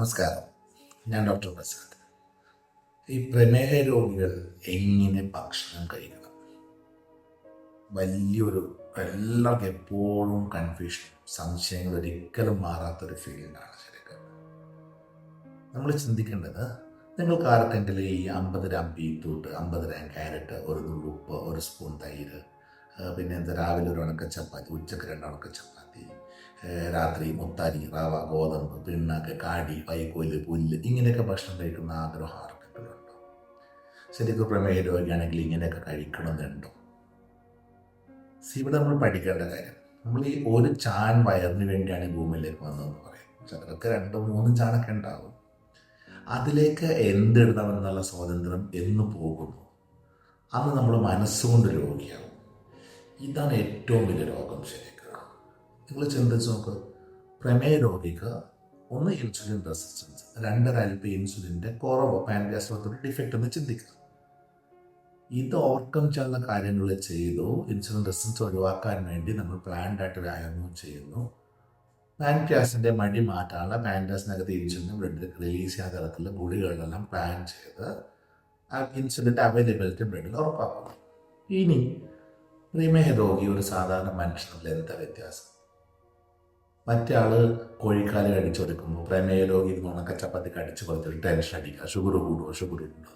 നമസ്കാരം. ഞാൻ ഡോക്ടർ പ്രസാദ് ഈ പ്രമേഹ രോഗികൾ എങ്ങനെ ഭക്ഷണം കഴിക്കണം? വലിയൊരു എല്ലാവർക്കും എപ്പോഴും കൺഫ്യൂഷൻ സംശയങ്ങൾ ഒരിക്കലും മാറാത്തൊരു ഫീൽഡാണ് ശരിക്കും. നമ്മൾ ചിന്തിക്കേണ്ടത് നിങ്ങൾക്ക് ആർക്കെങ്കിലും ഈ അമ്പത് ഗ്രാം ബീറ്റ്റൂട്ട് അമ്പത് ഗ്രാം ക്യാരറ്റ് ഒരു ഉപ്പ് ഒരു സ്പൂൺ തൈര് പിന്നെ എന്താ രാവിലെ ഒരു ഉണക്ക ചപ്പാത്തി ഉച്ചയ്ക്ക് രണ്ട് ഉണക്ക ചപ്പാത്തി രാത്രി മുത്താരി റവ ഗോതമ്പ് പിണ്ണാക്ക് കാടി വൈക്കോൽ പുല്ല് ഇങ്ങനെയൊക്കെ ഭക്ഷണം കഴിക്കുന്ന ആഗ്രഹം ആർക്കെങ്കിലുണ്ടോ ശരിക്കും പ്രമേഹ രോഗിയാണെങ്കിൽ ഇങ്ങനെയൊക്കെ കഴിക്കണമെന്നുണ്ടോ? ഇവിടെ നമ്മൾ പഠിക്കേണ്ട കാര്യം നമ്മൾ ഈ ഒരു ചാൻ വയറിന് വേണ്ടിയാണ് ഈ ഭൂമിയിലേക്ക് വന്നതെന്ന് പറയും. ചിലർക്ക് രണ്ടും മൂന്നും ചാണൊക്കെ ഉണ്ടാവും. അതിലേക്ക് എന്തിടണമെന്നുള്ള സ്വാതന്ത്ര്യം എന്ന് പോകുന്നു. അന്ന് നമ്മൾ മനസ്സുകൊണ്ട് രോഗിയാവും. ഇതാണ് ഏറ്റവും വലിയ രോഗം ശരിക്കും നിങ്ങൾ ചിന്തിച്ച് നോക്ക്. പ്രമേയ രോഗിക്ക് ഒന്ന് ഇൻസുലിൻ റെസിസ്റ്റൻസ് രണ്ടൊരൽപ്പ് ഇൻസുലിന്റെ കുറവ് പാൻക്രിയാസിനകത്തൊരു ഡിഫക്റ്റ് എന്ന് ചിന്തിക്കുക. ഇത് ഓവർകം ചെയ്യുന്ന കാര്യങ്ങൾ ചെയ്തു. ഇൻസുലിൻ റെസിസ്റ്റൻസ് ഒഴിവാക്കാൻ വേണ്ടി നമ്മൾ പ്ലാൻഡ് ആയിട്ട് വ്യായാമം ചെയ്യുന്നു. പാൻക്രിയാസിന്റെ മടി മാറ്റാനുള്ള പാൻഗ്യാസിനകത്ത് ഇൻസുലിൻ ബ്ലഡ് റിലീസ് ചെയ്യാൻ തരത്തിലുള്ള ഗുളികളെല്ലാം പ്ലാൻ ചെയ്ത് ആ ഇൻസുലിന്റെ അവൈലബിലിറ്റി ബ്ലഡിൽ ഉറപ്പാക്കുന്നു. ഇനി പ്രമേഹ ഒരു സാധാരണ മനുഷ്യനുള്ള എന്താ വ്യത്യാസം? മറ്റേ ആൾ കോഴിക്കാൽ കടിച്ചു കൊടുക്കുമ്പോൾ പ്രമേഹ രോഗി ഉണക്ക ചപ്പാത്തി കടിച്ചു കൊടുത്തിട്ട് ടെൻഷൻ അടിക്കുക ഷുഗർ കൂടുമോ ഷുഗർ ഉണ്ടോ?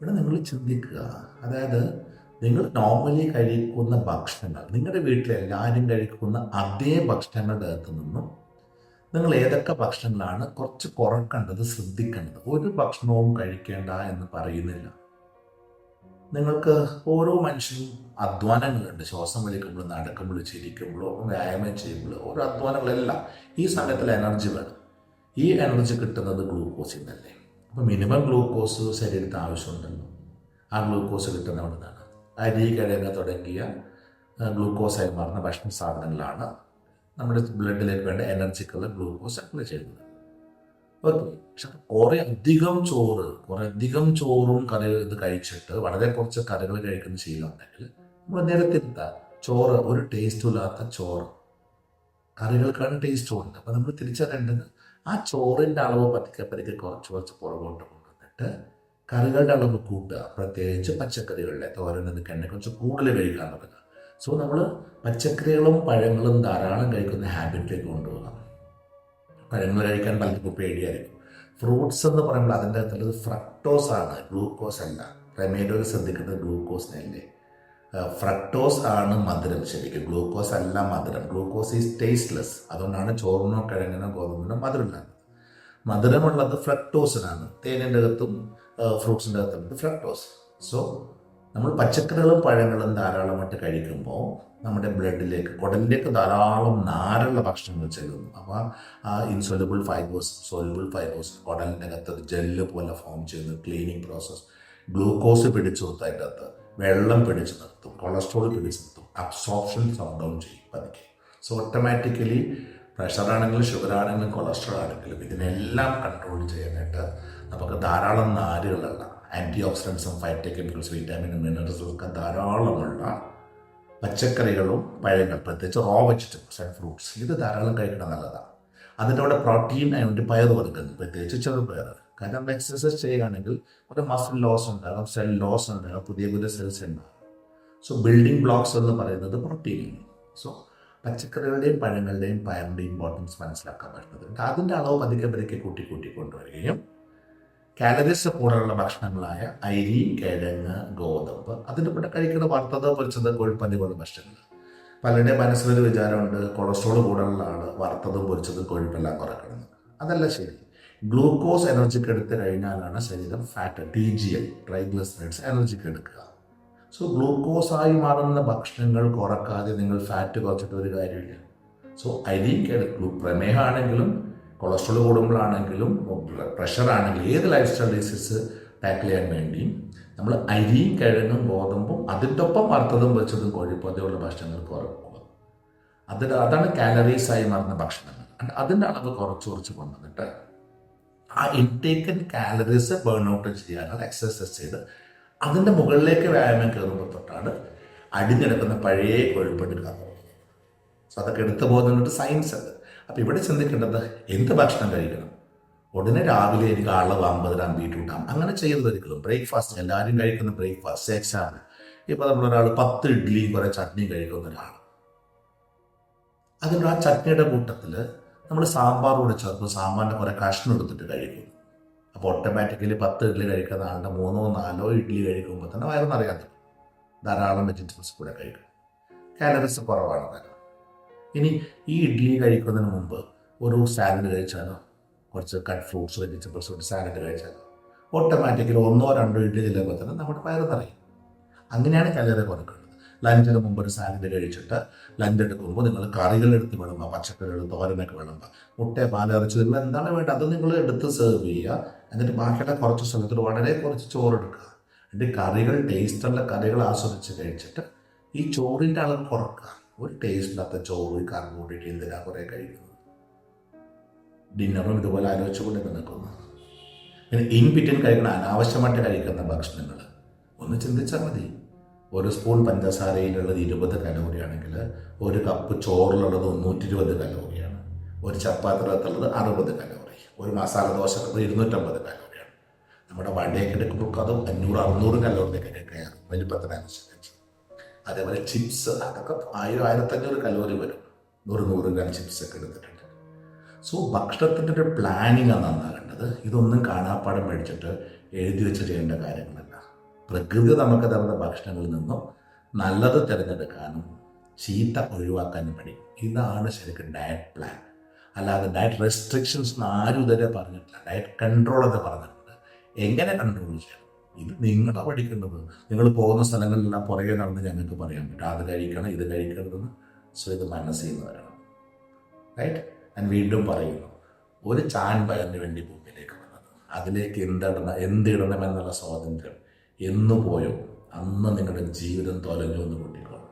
ഇവിടെ നിങ്ങൾ ചിന്തിക്കുക. അതായത് നിങ്ങൾ നോർമലി കഴിക്കുന്ന ഭക്ഷണങ്ങൾ നിങ്ങളുടെ വീട്ടിൽ എല്ലാവരും കഴിക്കുന്ന അതേ ഭക്ഷണങ്ങളുടെ അകത്ത് നിന്നും നിങ്ങൾ ഏതൊക്കെ ഭക്ഷണങ്ങളാണ് കുറച്ച് കുറക്കേണ്ടത് ശ്രദ്ധിക്കേണ്ടത്? ഒരു ഭക്ഷണവും കഴിക്കേണ്ട എന്ന് പറയുന്നില്ല. നിങ്ങൾക്ക് ഓരോ മനുഷ്യനും അധ്വാനങ്ങളുണ്ട് ശ്വാസം വലിക്കുമ്പോൾ നടക്കുമ്പോൾ ചിരിക്കുമ്പോഴോ വ്യായാമം ചെയ്യുമ്പോൾ ഓരോ അധ്വാനങ്ങളെല്ലാം ഈ സമയത്തിൽ എനർജി വേണം. ഈ എനർജി കിട്ടുന്നത് ഗ്ലൂക്കോസിൽ നിന്നല്ലേ അപ്പോൾ മിനിമം ഗ്ലൂക്കോസ് ശരീരത്തിന് ആവശ്യമുണ്ടല്ലോ. ആ ഗ്ലൂക്കോസ് കിട്ടുന്ന അവിടെ അരി കിഴങ്ങ് തുടങ്ങിയ ഗ്ലൂക്കോസായി മാറുന്ന ഭക്ഷണ സാധനങ്ങളാണ് നമ്മുടെ ബ്ലഡിലേക്ക് വേണ്ട എനർജിക്കുള്ള ഗ്ലൂക്കോസ് അപ്ലൈ ചെയ്യുന്നത്. പക്ഷെ കുറെ അധികം ചോറ് കുറെ അധികം ചോറും കറി ഇത് കഴിച്ചിട്ട് വളരെ കുറച്ച് കറികൾ കഴിക്കുന്ന ശീലം നമ്മൾ നിരത്തിരുത്താം ചോറ് ഒരു ടേസ്റ്റും ഇല്ലാത്ത ചോറ്. കറികൾക്കാണ് ടേസ്റ്റ് ഉണ്ട് അപ്പം നമ്മൾ തിരിച്ചറിയേണ്ടത് ആ ചോറിന്റെ അളവ് പതുക്കെ പതുക്കെ കുറച്ച് കുറച്ച് പുറകോട്ട് കൊണ്ടുവന്നിട്ട് കറികളുടെ അളവ് കൂട്ടുക പ്രത്യേകിച്ച് പച്ചക്കറികളിലെ തോരൻ എണ്ണ കുറച്ച് കൂടുതൽ കഴിക്കാൻ തുടങ്ങുക സോ നമ്മൾ പച്ചക്കറികളും പഴങ്ങളും ധാരാളം കഴിക്കുന്ന ഹാബിറ്റിലേക്ക് കൊണ്ടുപോകാം. പഴങ്ങൾ കഴിക്കാൻ പലർക്കും പേടിയായിരിക്കും. ഫ്രൂട്ട്സ് എന്ന് പറയുമ്പോൾ അതിന്റെ അകത്തുള്ളത് ഫ്രക്ടോസ് ആണ് ഗ്ലൂക്കോസ് അല്ല. പ്രമേഡോയിൽ ശ്രദ്ധിക്കുന്നത് ഗ്ലൂക്കോസിനല്ലേ ഫ്രക്ടോസ് ആണ് മധുരം ശരിക്കും. ഗ്ലൂക്കോസ് അല്ല മധുരം. ഗ്ലൂക്കോസ് ഈസ് ടേസ്റ്റ്ലെസ് അതുകൊണ്ടാണ് ചോറിനോ കിഴങ്ങിനോ ഗോതമ്പിനോ മധുരം ഉണ്ടാകുന്നത് മധുരമുള്ളത് ഫ്രക്ടോസിനാണ് തേനിന്റെ അകത്തും ഫ്രൂട്ട്സിന്റെ അകത്തും ഫ്രക്ടോസ് സോ നമ്മൾ പച്ചക്കറികളും പഴങ്ങളും ധാരാളമായിട്ട് കഴിക്കുമ്പോൾ നമ്മുടെ ബ്ലഡിലേക്ക് കുടലിലേക്ക് ധാരാളം നാരുള്ള ഭക്ഷണങ്ങൾ ചെല്ലുന്നു. അപ്പോൾ ആ ഇൻസൊലബിൾ ഫൈബേഴ്സ് സോലബിൾ ഫൈബേഴ്സ് കുടലിന്റെ അകത്ത് ജെല്ല് പോലെ ഫോം ചെയ്യുന്നു ക്ലീനിങ് പ്രോസസ്സ് ഗ്ലൂക്കോസ് പിടിച്ചു നിർത്തും അതിന്റെ അകത്ത് വെള്ളം പിടിച്ചു നിർത്തും കൊളസ്ട്രോൾ പിടിച്ചു നിർത്തും അബ്സോർപ്ഷൻ ഡൗൺ ചെയ്യും പതുക്കെ. സോ ഓട്ടോമാറ്റിക്കലി പ്രഷർ ആണെങ്കിലും ഷുഗർ ആണെങ്കിലും കൊളസ്ട്രോൾ ആണെങ്കിലും ഇതിനെല്ലാം കൺട്രോൾ ചെയ്യാനായിട്ട് നമുക്ക് ധാരാളം നാരുകളുള്ള ആന്റി ഓക്സിഡൻസും ഫൈറ്റോ കെമിക്കൽസ് വിറ്റാമിനും മിനറൽസും ഒക്കെ ധാരാളമുള്ള പച്ചക്കറികളും പഴങ്ങൾ പ്രത്യേകിച്ച് റോ വെജിറ്റബിൾസ് ആൻഡ് ഫ്രൂട്ട്സ് ഇത് ധാരാളം കഴിക്കണം നല്ലതാണ്. അതിന്റെ കൂടെ പ്രോട്ടീൻ അതിനുവേണ്ടി പയർ കൊടുക്കുന്നു പ്രത്യേകിച്ച് ചെറുപയർ കാരണം എക്സസൈസ് ചെയ്യുകയാണെങ്കിൽ ഒരു മസിൽ ലോസ് ഉണ്ടാകും സെൽ ലോസ് ഉണ്ടാകും പുതിയ പുതിയ സെൽസ് ഉണ്ടാകും. സോ ബിൽഡിംഗ് ബ്ലോക്സ് എന്ന് പറയുന്നത് പ്രോട്ടീൻ സോ പച്ചക്കറികളുടെയും പഴങ്ങളുടെയും പയറിന്റെയും ഇമ്പോർട്ടൻസ് മനസ്സിലാക്കാൻ പറ്റുന്നത് അതിന്റെ അളവ് പതുക്കെ പതുക്കെ കൂട്ടി കൂട്ടി കൊണ്ടുവരികയും കാലറീസ് കൂടുതലുള്ള ഭക്ഷണങ്ങളായ അരി കിഴങ്ങ് ഗോതമ്പ് അതിന്റെ കൂടെ കഴിക്കുന്ന വറുത്തത് പൊരിച്ചത് കോഴിപ്പന്നി പോലെ ഭക്ഷണങ്ങൾ പലരുടെയും മനസ്സിലൊരു വിചാരമുണ്ട് കൊളസ്ട്രോൾ കൂടുതലുള്ള ആൾ വറുത്തതും പൊരിച്ചതും കൊഴുപ്പെല്ലാം കുറയ്ക്കണം അതല്ല ശരി. ഗ്ലൂക്കോസ് എനർജിക്ക് എടുത്തു കഴിഞ്ഞാലാണ് ശരീരം fat T G L triglycerides എനർജിക്ക് എടുക്കുക. സോ ഗ്ലൂക്കോസായി മാറുന്ന ഭക്ഷണങ്ങൾ കുറക്കാതെ നിങ്ങൾ ഫാറ്റ് കുറച്ചിട്ട് ഒരു കാര്യമില്ല. സോ അരി കിഴക്കു പ്രമേഹമാണെങ്കിലും കൊളസ്ട്രോൾ കൂടുമ്പോഴാണെങ്കിലും പ്രഷർ ആണെങ്കിലും ഏത് ലൈഫ് സ്റ്റൈൽ ഡിസീസ് ടാക്കിൾ ചെയ്യാൻ വേണ്ടി നമ്മൾ അരിയും കിഴങ്ങും ഗോതമ്പും അതിന്റെ ഒപ്പം വറുത്തതും വെച്ചതും കൊഴുപ്പതയുള്ള ഭക്ഷണങ്ങൾ കുറക്കുക. അതിൽ അതാണ് കാലറീസായി മറന്ന ഭക്ഷണങ്ങൾ. അതിന്റെ അളവ് കുറച്ച് കുറച്ച് കൊണ്ടുവന്നിട്ട് ആ ഇൻടേക്കൻ കാലറീസ് ബേൺ ഔട്ട് ചെയ്യാനുള്ള എക്സസൈസ് ചെയ്ത് അതിന്റെ മുകളിലേക്ക് വ്യായാമം കയറുമ്പോൾ തൊട്ടാണ് അടിഞ്ഞെടുക്കുന്ന പഴയ കൊഴുപ്പെടുക്കുക സോ അതൊക്കെ എടുത്തു പോകുന്നതിനൊരു സയൻസ് ഉണ്ട്. അപ്പോൾ ഇവിടെ ചിന്തിക്കേണ്ടത് എന്ത് ഭക്ഷണം കഴിക്കണം? ഉടനെ രാവിലെ എനിക്ക് ആളെ ഗ്രാം ബീറ്റ്റൂട്ടാം അങ്ങനെ ചെയ്യരുത് ഒരിക്കലും. ബ്രേക്ക്ഫാസ്റ്റ് എല്ലാവരും കഴിക്കുന്ന ബ്രേക്ക്ഫാസ്റ്റ് ശേഷമാണ് ഇപ്പോൾ നമ്മളൊരാൾ പത്ത് ഇഡ്ഡലി കുറേ ചട്നിയും കഴിക്കുന്ന ഒരാൾ അതിന്റെ ആ ചട്നിയുടെ കൂട്ടത്തിൽ നമ്മൾ സാമ്പാർ കൂടെ ചേർത്ത് സാമ്പാറിന്റെ കുറേ കഷ്ണം എടുത്തിട്ട് കഴിക്കും. അപ്പോൾ ഓട്ടോമാറ്റിക്കലി പത്ത് ഇഡ്ഡലി കഴിക്കുന്ന ആളുടെ മൂന്നോ നാലോ ഇഡ്ഡലി കഴിക്കുമ്പോൾ തന്നെ വയറൊന്നറിയാൻ തുടങ്ങും ധാരാളം വെജിറ്റബിൾസ് കൂടെ കഴിക്കും. കാലറീസ് കുറവാണ് തന്നെ ഇനി ഈ ഇഡ്ഡലി കഴിക്കുന്നതിന് മുമ്പ് ഒരു സാലഡ് കഴിച്ചാലോ? കുറച്ച് കട്ട് ഫ്രൂട്ട്സ് വെജിറ്റബിൾസ് ഒരു സാലഡ് കഴിച്ചാലോ? ഓട്ടോമാറ്റിക്കലി ഒന്നോ രണ്ടോ ഇഡ്ഡലി ചെല്ലുമ്പോൾ തന്നെ നമ്മുടെ പയർ നിറയും. അങ്ങനെയാണ് കലറി കുറക്കുന്നത് ലഞ്ചിന് മുമ്പ് ഒരു സാലഡ് കഴിച്ചിട്ട് ലഞ്ച് എടുക്കുമ്പോൾ നിങ്ങൾ കറികൾ എടുത്ത് വിളമ്പുക പച്ചക്കറികൾ തോരനൊക്കെ വിളമ്പുക. മുട്ട പാലിറച്ചി നിങ്ങൾ എന്താണ് വേണ്ടത്? അത് നിങ്ങൾ എടുത്ത് സെർവ് ചെയ്യുക. എന്നിട്ട് ബാക്കിയുള്ള കുറച്ച് സ്ഥലത്തിൽ വളരെ കുറച്ച് ചോറ് എടുക്കുക. എന്നിട്ട് കറികൾ ടേസ്റ്റുള്ള കറികൾ ആസ്വദിച്ച് കഴിച്ചിട്ട് ഈ ചോറിന്റെ അളവ് കുറക്കുക. ഒരു ടേസ്റ്റ് ഇല്ലാത്ത ചോറ് കറങ്ങി കൊണ്ടിട്ട് എന്തിനാ കുറേ കഴിക്കുന്നത്? ഡിന്നറും ഇതുപോലെ ആലോചിച്ചുകൊണ്ട് നിൽക്കുന്നു പിന്നെ ഇൻ ബിറ്റ്വീൻ കഴിക്കുന്ന അനാവശ്യമായിട്ട് കഴിക്കുന്ന ഭക്ഷണങ്ങൾ ഒന്ന് ചിന്തിച്ചാൽ മതി. ഒരു സ്പൂൺ പഞ്ചസാരയിലുള്ളത് ഇരുപത് കലോറിയാണെങ്കിൽ ഒരു കപ്പ് ചോറിലുള്ളത് നൂറ്റി ഇരുപത് കലോറിയാണ്. ഒരു ചപ്പാത്തിനകത്തുള്ളത് അറുപത് കലോറി. ഒരു മസാല ദോശ ഇരുന്നൂറ്റമ്പത് കലോറിയാണ്. നമ്മുടെ വടയൊക്കെ എടുക്കുമ്പോൾ അതും അഞ്ഞൂറ് അറുന്നൂറ് കലോറിയൊക്കെ കയറും. വലിപ്പത്തിനനുസരിച്ച്. അതേപോലെ ചിപ്സ് അതൊക്കെ ആയിരം ആയിരത്തഞ്ഞൂറ് കലോറി വരും. നൂറ് നൂറ് ഗ്രാം ചിപ്സ് ഒക്കെ എടുത്തിട്ടുണ്ട്. സോ ഭക്ഷണത്തിന്റെ ഒരു പ്ലാനിങ് ആണ് നന്നാകേണ്ടത്. ഇതൊന്നും കാണാപ്പാടം മേടിച്ചിട്ട് എഴുതി വെച്ച് ചെയ്യേണ്ട കാര്യങ്ങളല്ല. പ്രകൃതി നമുക്ക് തരുന്ന ഭക്ഷണങ്ങളിൽ നിന്നും നല്ലത് തിരഞ്ഞെടുക്കാനും ചീത്ത ഒഴിവാക്കാനും പഠിക്കും ഇതാണ് ശരിക്കും ഡയറ്റ് പ്ലാൻ അല്ലാതെ ഡയറ്റ് റെസ്ട്രിക്ഷൻസ് ആരും ഇതുവരെ പറഞ്ഞിട്ടില്ല. ഡയറ്റ് കൺട്രോൾ എന്ന് പറഞ്ഞിട്ടുണ്ട്. എങ്ങനെ കൺട്രോൾ ചെയ്യണം? ഇത് നിങ്ങളാണ് പഠിക്കേണ്ടത്. നിങ്ങൾ പോകുന്ന സ്ഥലങ്ങളിലെല്ലാം പുറകെ നടന്ന് ഞങ്ങൾക്ക് പറയാൻ പറ്റും. അത് കഴിക്കണം ഇത് കഴിക്കരുതെന്ന് സോ ഇത് മനസ്സിൽ നിന്ന് വരണം റൈറ്റ് ഞാൻ വീണ്ടും പറയുന്നു ഒരു ചാൻ പയറിന് വേണ്ടി ഭൂമിയിലേക്ക് വന്നത്. അതിലേക്ക് എന്തിടണം എന്തിടണം എന്നുള്ള സ്വാതന്ത്ര്യം എന്ന് പോയോ അന്ന് നിങ്ങളുടെ ജീവിതം തൊലഞ്ഞു എന്ന് കൂട്ടിക്കോളാം